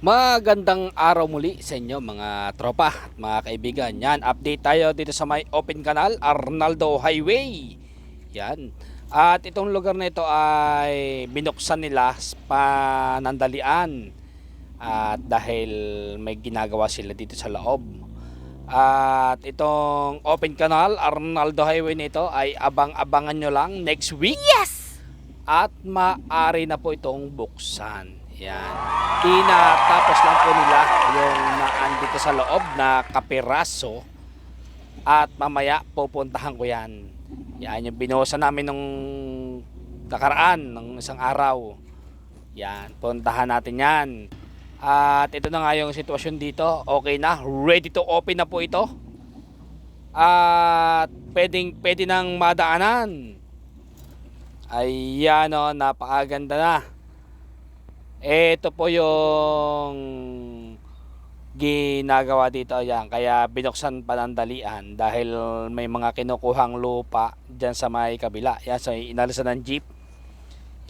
Magandang araw muli sa inyo mga tropa at mga kaibigan. Yan, update tayo dito sa may open canal, Arnaldo Highway. Yan. At itong lugar na ito ay binuksan nila panandalian. At dahil may ginagawa sila dito sa loob. At itong open canal, Arnaldo Highway nito ay abang-abangan nyo lang next week. Yes! At maari na po itong buksan. Yan. Tinatapos lang po nila yung naandito sa loob na kapiraso. At mamaya pupuntahan ko yan. Yan yung binuhusan namin nung nakaraan, ng isang araw. Yan, puntahan natin yan. At ito na nga yung sitwasyon dito. Okay na, ready to open na po ito. At pwedeng, pwede nang madaanan. Ayan o, napakaganda na. Ito po yung ginagawa dito yan. Kaya binuksan panandalian dahil may mga kinukuhang lupa dyan sa may kabila. Yan, so inalisan ng jeep.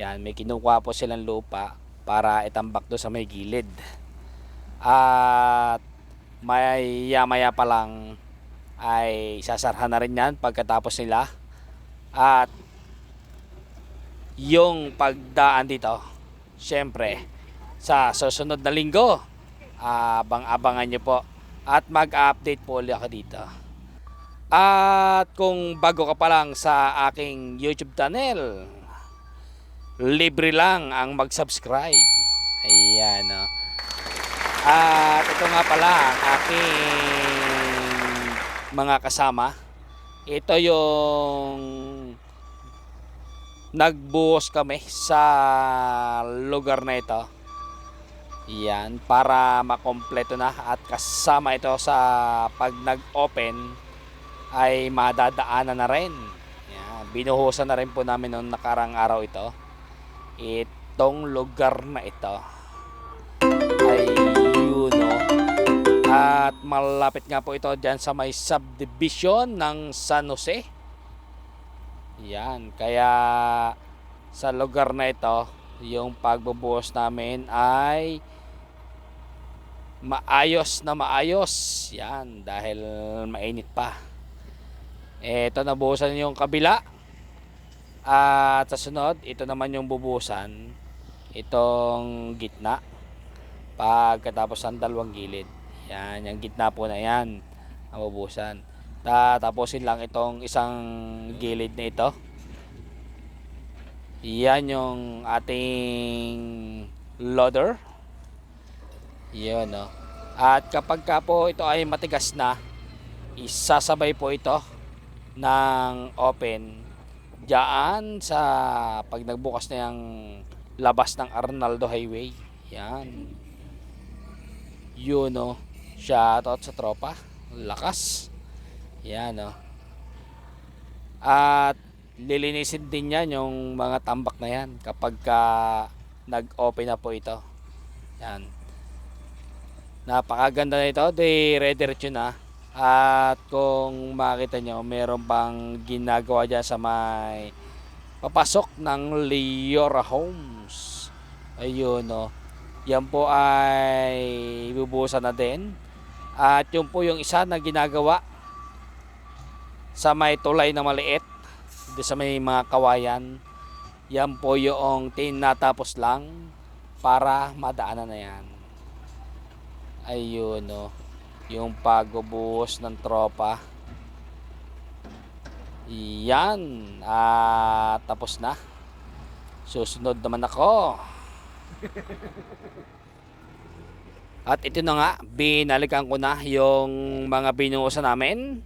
Yan, may kinukuha po silang lupa para itambak doon sa may gilid. At maya maya pa lang ay sasarhan na rin yan pagkatapos nila. At yung pagdaan dito, syempre, sa susunod na linggo, abang-abangan nyo po. At mag-update po ulit ako dito. At kung bago ka pa lang sa aking YouTube channel, libre lang ang mag-subscribe. Ayan, no. At ito nga pala ang aking mga kasama. Ito yung nagbuhos kami sa lugar na ito. Yan, para makompleto na at kasama ito sa pag nag-open ay madadaanan na rin. Yan, binuhusan na rin po namin noong nakarang araw ito. Itong lugar na ito. Ay yun no. At malapit nga po ito dyan sa may subdivision ng San Jose. Yan, kaya sa lugar na ito, yung pagbubuhos namin ay maayos na maayos. Yan, dahil mainit pa. Ito nabuhusan yung kabila. At sa sunod, ito naman yung bubuhusan. Itong gitna. Pagkatapos ng dalawang gilid. Yan, yung gitna po na yan. Ang bubuhusan. Tatapusin lang itong isang gilid na ito. Yan yung ating loader. Yan no. At kapag ka po ito ay matigas na, isasabay po ito ng open diyan sa pag nagbukas na yung labas ng Arnaldo Highway. Yan. Yun no. Shoutout sa tropa. Lakas. Yan no. At lilinisin din yan yung mga tambak na yan kapag ka nag-open na po ito. Yan. Napakaganda na ito. Di rediretso na. At kung makita nyo, meron pang ginagawa dyan sa may papasok ng Leora Homes. Ayun no. Yan po ay bubusan na din. At yun po yung isa na ginagawa sa may tulay na maliit doon sa may mga kawayan yan po yung tinatapos lang para madaanan na yan. Ayun no? Yung pagbubuhos ng tropa. Yan. At tapos na. Susunod naman ako. At ito na nga binalikan ko na yung mga binuhusan namin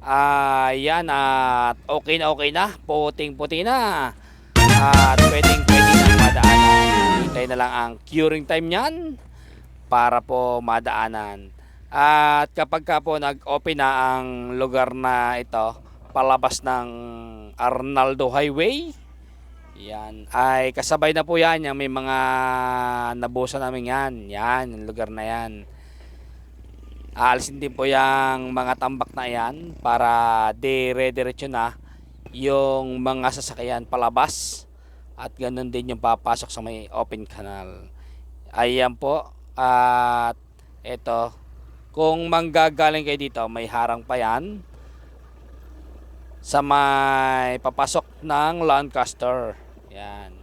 Ayan at okay na okay na. Puting puti na. At pwedeng pwede na madaanan. Hintay na lang ang curing time niyan para po madaanan. At kapag ka po nag-open na ang lugar na ito palabas ng Arnaldo Highway yan ay kasabay na po yan yung may mga nabusa namin yan yan yung lugar na yan Aalisin din po yung mga tambak na yan para dire-diretso na yung mga sasakyan palabas at ganun din yung papasok sa may open canal. Ayan po At ito, kung manggagaling kayo dito, may harang pa yan sa may papasok ng Lancaster. Yan.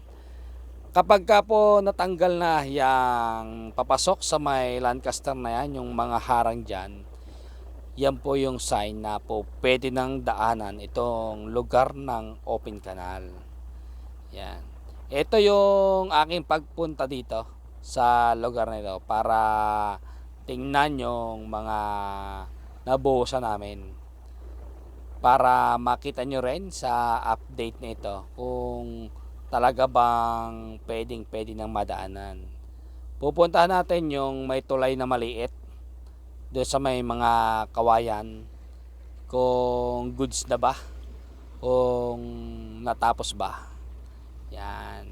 Kapag ka po natanggal na yung papasok sa may Lancaster na yan, yung mga harang dyan, yan po yung sign na po pwede nang daanan itong lugar ng open canal. Yan. Ito yung aking pagpunta dito sa lugar na ito para tingnan yung mga nabuhusan namin para makita nyo rin sa update na ito kung talaga bang pwedeng pwede nang madaanan. Pupuntahan natin yung may tulay na maliit doon sa may mga kawayan kung goods na ba kung natapos ba. Yan.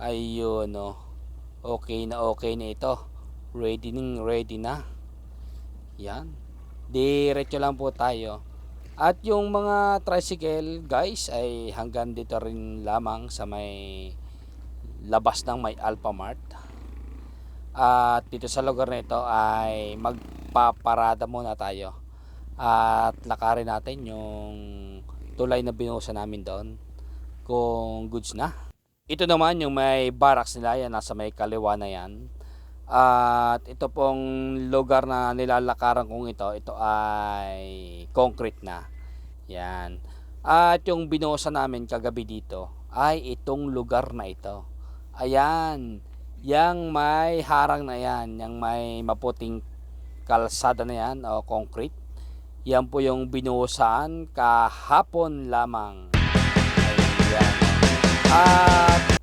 Ayun no. Okay na okay na ito. Ready ning ready na. Yan. Diretso lang po tayo. At yung mga tricycle guys ay hanggang dito rin lamang sa may labas ng may Alphamart. At dito sa lugar na ito ay magpaparada muna tayo. At lakarin natin yung tulay na binuhusan namin doon kung goods na. Ito naman yung may barracks nila yan nasa may kaliwa na yan. At ito pong lugar na nilalakaran kong ito, ito ay concrete na. Yan. At yung binuhusan namin kagabi dito ay itong lugar na ito. Ayan. Yang may harang na yan, yang may maputing kalsada na yan o concrete. Yan po yung binuhusan kahapon lamang. Ayan. At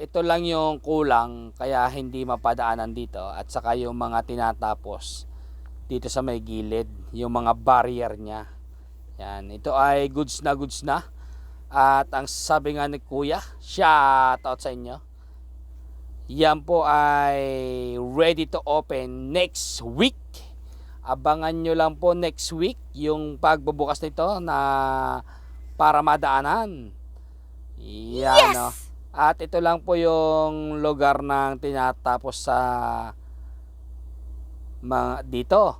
ito lang yung kulang kaya hindi mapadaanan dito. At saka yung mga tinatapos dito sa may gilid yung mga barrier niya. Yan ito ay goods na goods na. At ang sabi nga ni kuya shout out sa inyo. Yan po ay ready to open next week. Abangan nyo lang po next week yung pagbubukas nito na para madaanan. Yan Yes! no at ito lang po yung lugar ng tinatapos sa mga dito.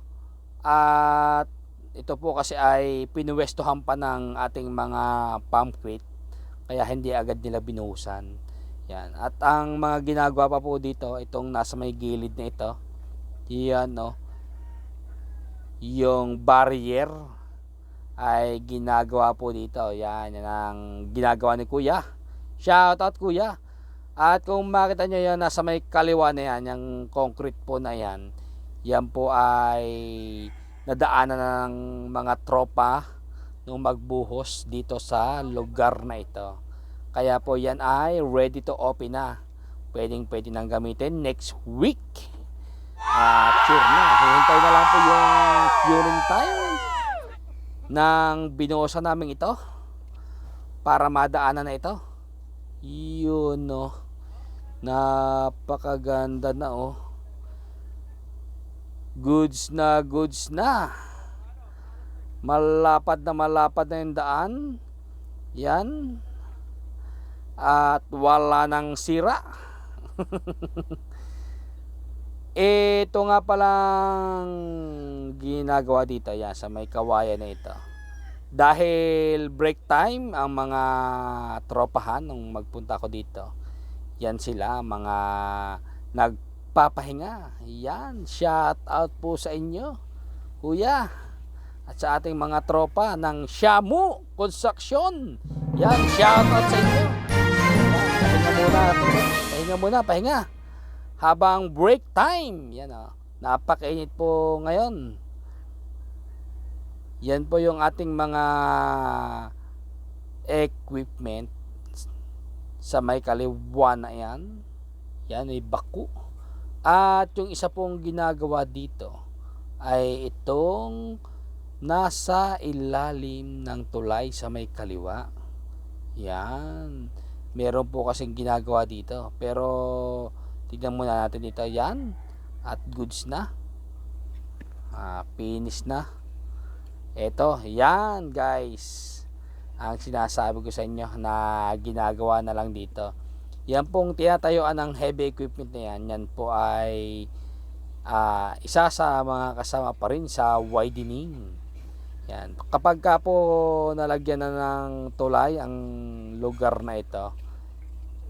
At ito po kasi ay pinuwestohan pa ng ating mga pumpkit kaya hindi agad nila binuhusan. Yan. At ang mga ginagawa pa po dito, itong nasa may gilid na ito, yan no, yung barrier ay ginagawa po dito. Yan, yan ang ginagawa ni Kuya. Shout out kuya. At kung makita nyo yan, nasa may kaliwa na yan, yung concrete po na yan, yan po ay nadaanan ng mga tropa nung magbuhos dito sa lugar na ito. Kaya po yan ay ready to open na. Pwedeng pwede nang gamitin next week. At sure na, hihintay na lang po yung curing time ng binuhusan namin ito para madaanan na ito. Yun no. Napakaganda na oh. Goods na goods na. Malapad na malapad na yung daan. Yan. At wala nang sira. Ito nga palang ginagawa dito yan sa may kawayan na ito dahil break time ang mga tropahan nung magpunta ko dito. Yan sila mga nagpapahinga. Yan shout out po sa inyo kuya at sa ating mga tropa ng Shamu Construction. Yan shout out sa inyo. Pahinga muna pahinga muna pahinga. Habang break time yan o napakainit po ngayon yan po yung ating mga equipment sa may kaliwa na yan. Yan ay baku. At yung isa pong ginagawa dito ay itong nasa ilalim ng tulay sa may kaliwa. Yan. Meron po kasing ginagawa dito. Pero tignan muna natin dito. Yan. At goods na. Ah, finish na. Ito, yan guys. Ang sinasabi ko sa inyo na ginagawa na lang dito. Yan pong tinatayuan ng heavy equipment na yan, yan po ay ah, isa sa mga kasama pa rin sa widening. Yan. Kapag ka po nalagyan na ng tulay ang lugar na ito,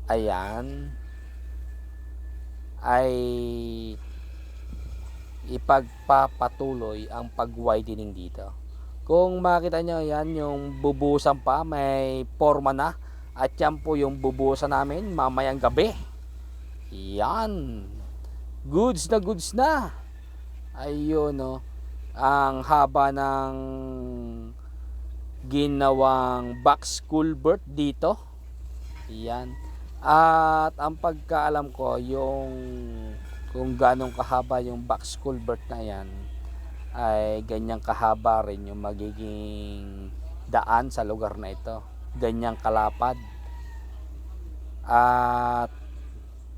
ayan, ay ipagpapatuloy ang pag-widening dito. Kung makita nyo yan, yung bubusan pa, may forma na. At yan po yung bubusan namin mamayang gabi. Yan. Goods na goods na. Ayun no. Ang haba ng ginawang box culvert dito. Yan. At ang pagkaalam ko, yung kung ganong kahaba yung box culvert na yan, ay ganyang kahaba rin yung magiging daan sa lugar na ito. Ganyang kalapad. At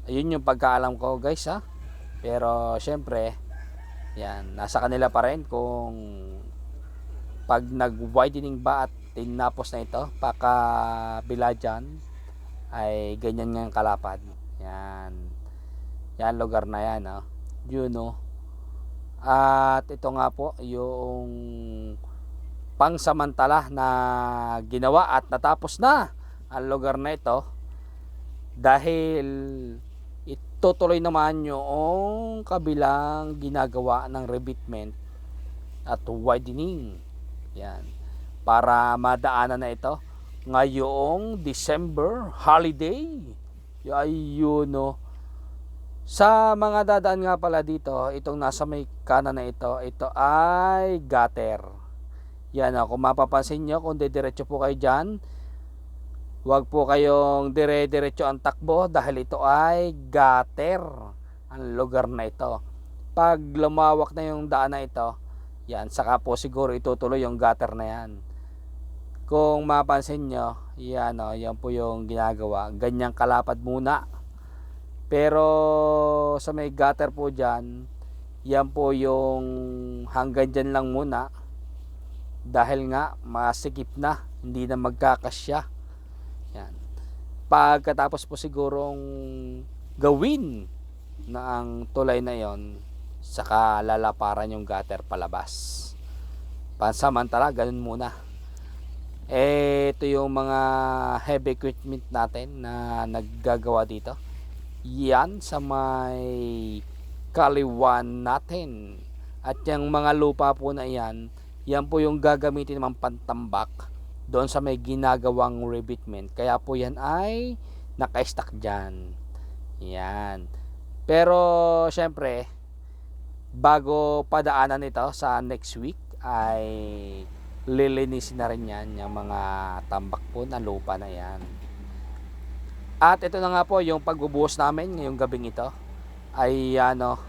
ayun yung pagkaalam ko guys ha. Pero syempre, yan, nasa kanila pa rin kung pag nag-widening ba at tinapos na ito, pakabila dyan, ay ganyan nga kalapad. Yan. Yan lugar na yan, no? Yun, no? At ito nga po, yung pangsamantala na ginawa at natapos na ang lugar na ito dahil itutuloy naman yung kabilang ginagawa ng rebatement at widening. Yan. Para madaanan na ito ngayong December holiday. Ayun no. Sa mga dadaan nga pala dito, itong nasa may kanan na ito, ito ay gutter. Yan o, kung mapapansin nyo, kung didiretso po kayo dyan, huwag po kayong dire-diretso ang takbo dahil ito ay gutter ang lugar na ito. Pag lumawak na yung daan na ito, yan, saka po siguro itutuloy yung gutter na yan. Kung mapansin nyo, yan o, yan po yung ginagawa. Ganyang kalapad muna. Pero sa may gutter po dyan, yan po yung hanggang dyan lang muna. Dahil nga, masikip na. Hindi na magkakasya. Yan. Pagkatapos po sigurong gawin na ang tulay na yon saka lalaparan yung gutter palabas. Pansamantala, ganun muna. Eh, ito yung mga heavy equipment natin na naggagawa dito. Yan sa may kaliwan natin. At yung mga lupa po na yan, yan po yung gagamitin naman pantambak doon sa may ginagawang rebatement. Kaya po yan ay naka-stack dyan. Yan. Pero, syempre, bago padaanan ito sa next week, ay lilinisin na rin yan yung mga tambak po na lupa na yan. At ito na nga po yung pagbubuhos namin ngayong gabing ito. Ay ano,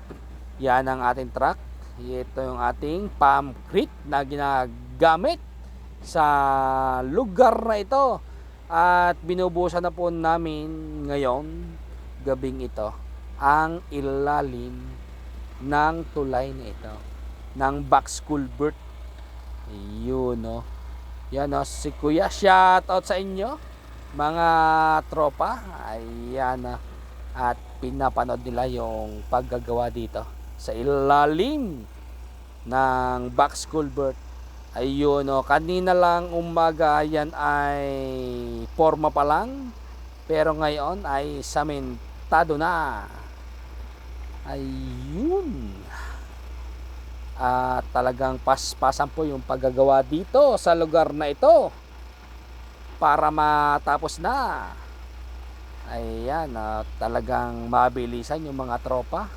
yan ang ating truck. Ito yung ating pamcrete na ginagamit sa lugar na ito. At binubuhusan na po namin ngayon, gabing ito, ang ilalim ng tulay na ito. Ng box culvert. Yun, no. Yan, no. Si Kuya, shout out sa inyo mga tropa ayan na. At pinapanood nila yung paggagawa dito. Sa ilalim ng box culvert ayun o kanina lang umaga yan ay forma pa lang. Pero ngayon ay samentado na. Ayun. At talagang paspasan po yung paggagawa dito sa lugar na ito para matapos na. Ayan, uh, talagang mabilisan yung mga tropa.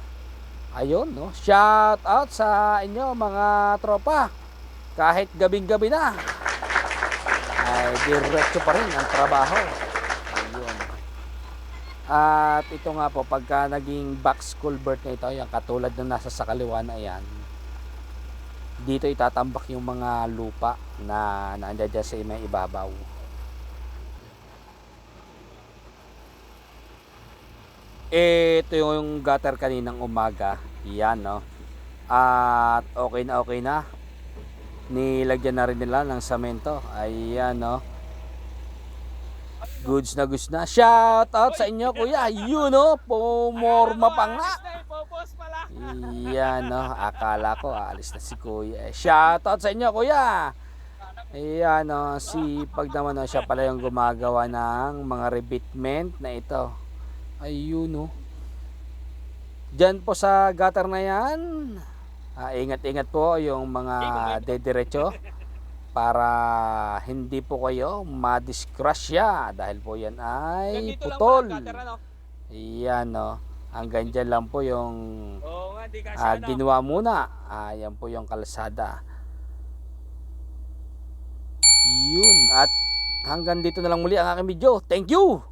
Ayun, no? Shout out sa inyo mga tropa. Kahit gabing-gabi na. Ay diretso pa rin ang trabaho. Ayun. At ito nga po, pagka naging box culvert na ito, yung katulad na nasa sa kaliwa na yan, dito itatambak yung mga lupa na nandiyan sa may ibabaw. Ito yung gutter kaninang umaga yan no at okay na okay na nilagyan na rin nila ng samento ayan no Goods na goods na. Shout out sa inyo kuya. Yun no, pumorma pa nga. Iyan no, akala ko aalis na si kuya. Eh, Shout out sa inyo kuya. Iyan no, sipag naman no, siya pala yung gumagawa ng mga rebatement na ito. Ayun no. Diyan po sa gutter na yan, ah, ingat-ingat po yung mga dediretso para hindi po kayo madisgrasya dahil po yan ay lang putol. gutter, ano? Iyan no. Hanggang dyan lang po yung Oo nga, di kasi ah, ano. ginawa muna. Ah, yan po yung kalsada. Yun. At hanggang dito na lang muli ang aking video. Thank you!